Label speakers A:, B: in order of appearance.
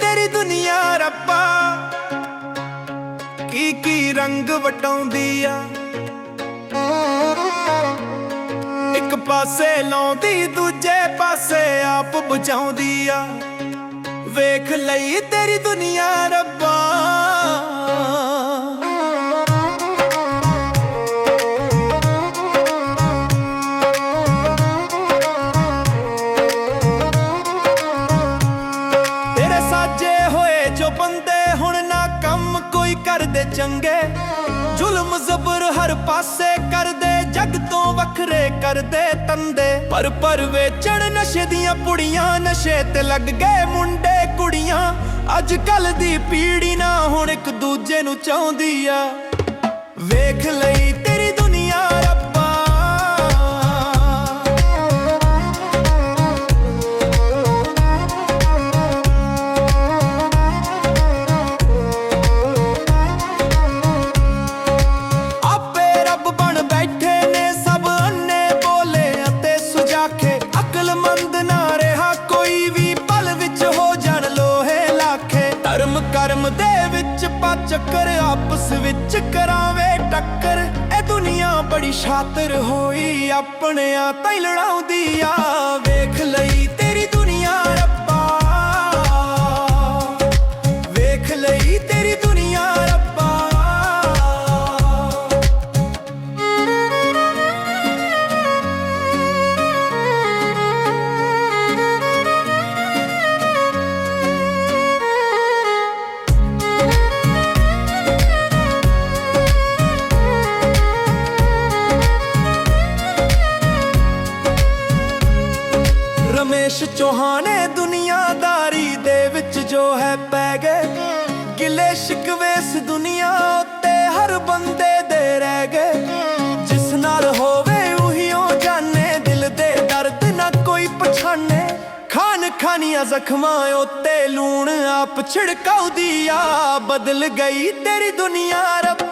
A: ਤੇਰੀ ਦੁਨੀਆ ਰੱਬਾ। ਕੀ ਕੀ ਰੰਗ ਵਟਾਉਂਦੀ ਆ। ਇੱਕ ਪਾਸੇ ਲਾਉਂਦੀ, ਦੂਜੇ ਪਾਸੇ ਆਪ ਬਚਾਉਂਦੀ ਆ। ਵੇਖ ਲਈ ਤੇਰੀ ਦੁਨੀਆ ਰੱਬਾ। ਕਰਦੇ ਚੰਗੇ, ਜ਼ੁਲਮ ਜ਼ਬਰ ਹਰ ਪਾਸੇ ਕਰਦੇ, ਜੱਗ ਤੋਂ ਵੱਖਰੇ ਕਰਦੇ ਤੰਦੇ। ਪਰ ਪਰ ਵੇਚਣ ਨਸ਼ੇ ਦੀਆਂ ਪੁੜੀਆਂ, ਨਸ਼ੇ ਤੇ ਲੱਗ ਗਏ ਮੁੰਡੇ ਕੁੜੀਆਂ। ਅੱਜ ਕੱਲ ਦੀ ਪੀੜੀ ਨਾ ਹੁਣ ਇੱਕ ਦੂਜੇ ਨੂੰ ਚਾਹੁੰਦੀ ਆ। ਵੇਖ ਲਈ ਧਰਮ ਦੇ ਵਿੱਚ ਪਾ ਚੱਕਰ, ਆਪਸ ਵਿੱਚ ਕਰਾਵੇ ਟੱਕਰ। ਇਹ ਦੁਨੀਆ ਬੜੀ ਸ਼ਾਤਰ ਹੋਈ ਆਪਣਿਆਂ ਤਾਂ ਲੜਾਉਂਦੀ ਆ ਰਮੇਸ਼ ਚੌਹਾਨੇ ਦੁਨੀਆਦਾਰੀ ਦੇ ਵਿੱਚ ਜੋ ਹੈ ਪੈ ਗਏ। ਗਿਲੇ ਸ਼ਿਕਵੇ ਇਸ ਦੁਨੀਆ ਉੱਤੇ ਹਰ ਬੰਦੇ ਦੇ ਰਹਿ ਗਏ। ਜਿਸ ਨਾਲ ਹੋਵੇ ਉਹੀ ਉਹੀਓ ਜਾਣੇ, ਦਿਲ ਦੇ ਦਰਦ ਨਾ ਕੋਈ ਪਛਾਣੇ। ਖਾਨ ਖਾਨੀਆਂ ਜ਼ਖਮਾਂ ਉੱਤੇ ਲੂਣ ਆਪ ਛਿੜਕਾਉਦੀ ਆ, ਬਦਲ ਗਈ ਤੇਰੀ ਦੁਨੀਆ ਰੱਬਾ।